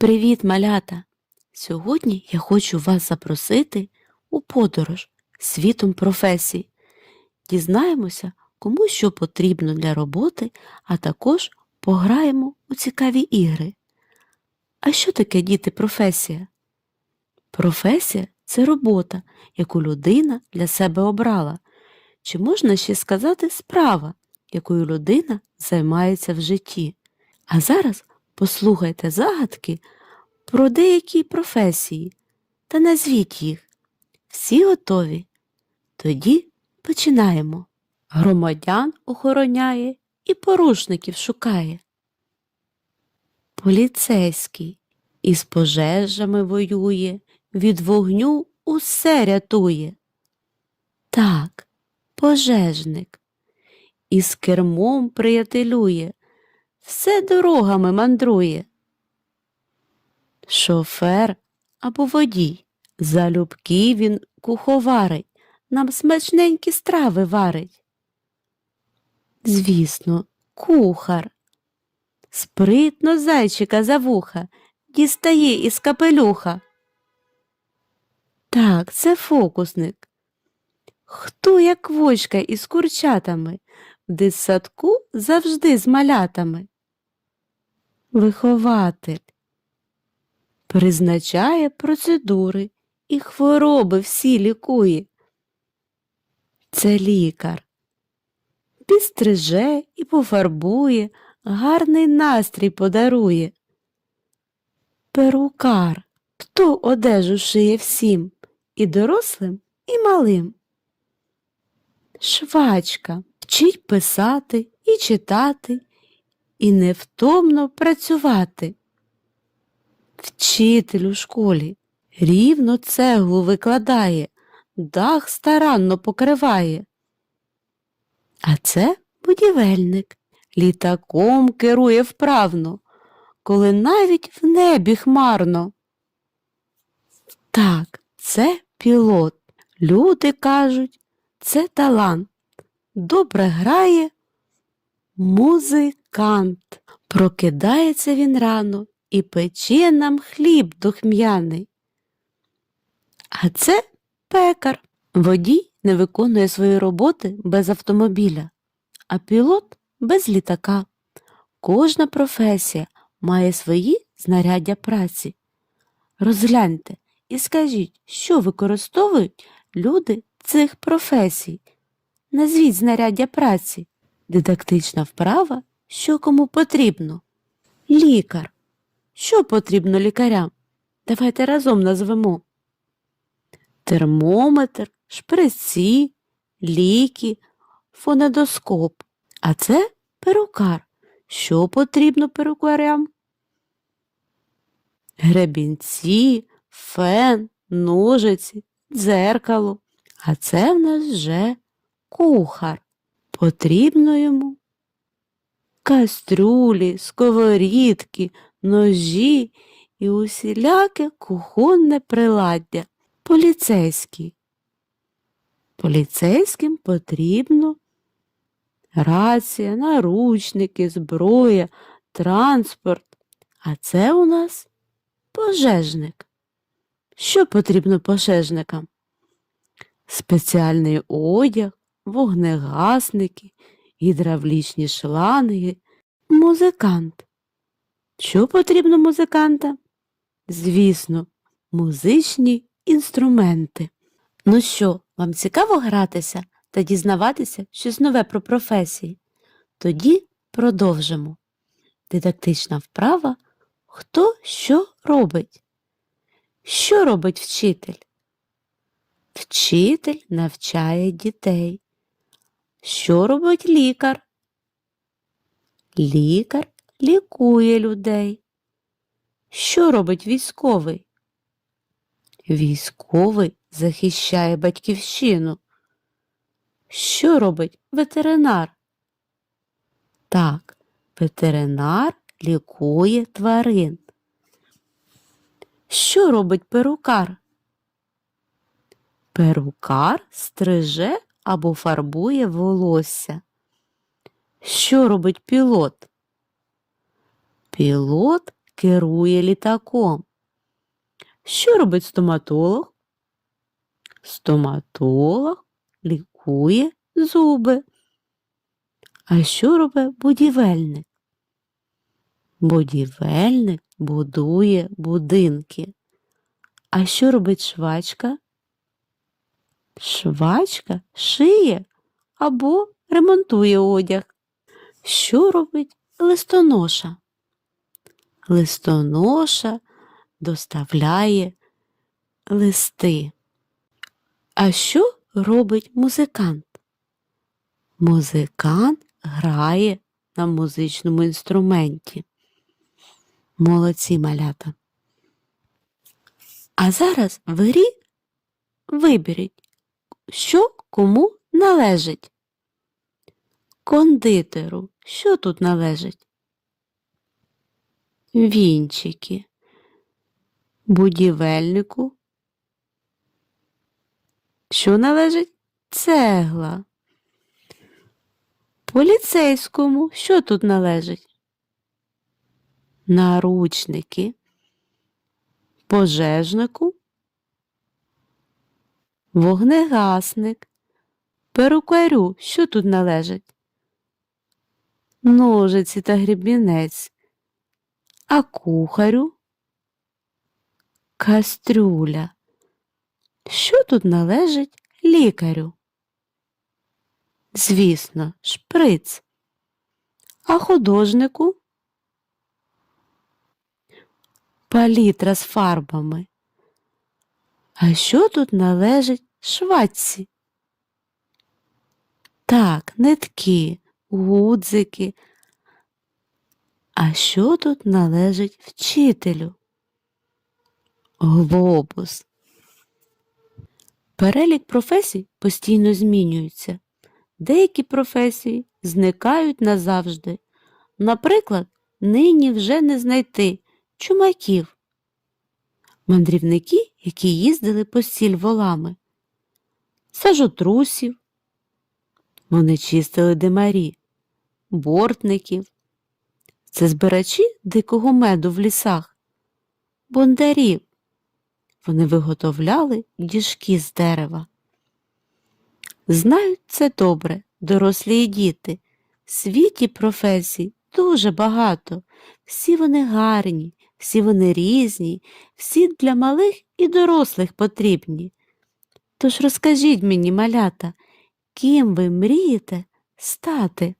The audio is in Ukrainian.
Привіт, малята! Сьогодні я хочу вас запросити у подорож світом професій. Дізнаємося, кому що потрібно для роботи, а також пограємо у цікаві ігри. А що таке діти професія? Професія це робота, яку людина для себе обрала. Чи можна ще сказати справа, якою людина займається в житті? А зараз послухайте загадки про деякі професії та назвіть їх. Всі готові? Тоді починаємо. Громадян охороняє і порушників шукає. Поліцейський із пожежами воює, від вогню усе рятує. Так, пожежник. Із кермом приятелює, все дорогами мандрує. Шофер або водій, залюбки він куховарить, нам смачненькі страви варить. Звісно, кухар. Спритно зайчика за вуха, дістає із капелюха. Так, це фокусник. Хто як вочка із курчатами, в дитсадку завжди з малятами. Вихователь призначає процедури і хвороби всі лікує. Це лікар. Підстриже і пофарбує, гарний настрій подарує. Перукар, хто одежу шиє всім, і дорослим, і малим. Швачка вчить писати і читати, і невтомно працювати. Вчитель у школі рівно цеглу викладає, дах старанно покриває. А це будівельник, літаком керує вправно, коли навіть в небі хмарно. Так, це пілот. Люди кажуть, це талант. Добре грає музикант. Прокидається він рано і пече нам хліб духм'яний. А це пекар. Водій не виконує свої роботи без автомобіля, а пілот без літака. Кожна професія має свої знаряддя праці. Розгляньте і скажіть, що використовують люди цих професій. Назвіть знаряддя праці, дидактична вправа, що кому потрібно. Лікар. Що потрібно лікарям? Давайте разом назвемо. Термометр, шприці, ліки, фонедоскоп. А це перукар. Що потрібно перукарям? Гребінці, фен, ножиці, дзеркало. А це в нас вже кухар. Потрібно йому кастрюлі, сковорідки, ножі і усіляке кухонне приладдя. Поліцейський. Поліцейським потрібно рація, наручники, зброя, транспорт. А це у нас пожежник. Що потрібно пожежникам? Спеціальний одяг, вогнегасники, гідравлічні шланги, музикант. Що потрібно музикантам? Звісно, музичні інструменти. Ну що, вам цікаво гратися та дізнаватися щось нове про професії? Тоді продовжимо. Дидактична вправа Хто що робить? Що робить вчитель? Вчитель навчає дітей. Що робить лікар? Лікар лікує людей. Що робить військовий? Військовий захищає батьківщину. Що робить ветеринар? Так, ветеринар лікує тварин. Що робить перукар? Перукар стриже або фарбує волосся. Що робить пілот? Пілот керує літаком. Що робить стоматолог? Стоматолог лікує зуби. А що робить будівельник? Будівельник будує будинки. А що робить швачка? Швачка шиє або ремонтує одяг. Що робить листоноша? Листоноша доставляє листи. А що робить музикант? Музикант грає на музичному інструменті. Молодці малята. А зараз в грі виберіть, що кому належить. Кондитеру, що тут належить? Вінчики. Будівельнику. Що належить? Цегла. Поліцейському, що тут належить? Наручники. Пожежнику. Вогнегасник. Перукарю, що тут належить? Ножиці та грібінець. А кухарю? Кастрюля. Що тут належить лікарю? Звісно, шприц. А художнику? Палітра з фарбами. А що тут належить швачці? Так, нитки, гудзики. А що тут належить вчителю? Глобус. Перелік професій постійно змінюється. Деякі професії зникають назавжди. Наприклад, нині вже не знайти чумаків, мандрівники, які їздили по сіль волами, сажотрусів, вони чистили димарі, бортників, це збирачі дикого меду в лісах, бондарів. Вони виготовляли діжки з дерева. Знають це добре, дорослі і діти. В світі професій дуже багато. Всі вони гарні, всі вони різні, всі для малих і дорослих потрібні. Тож розкажіть мені, малята, ким ви мрієте стати?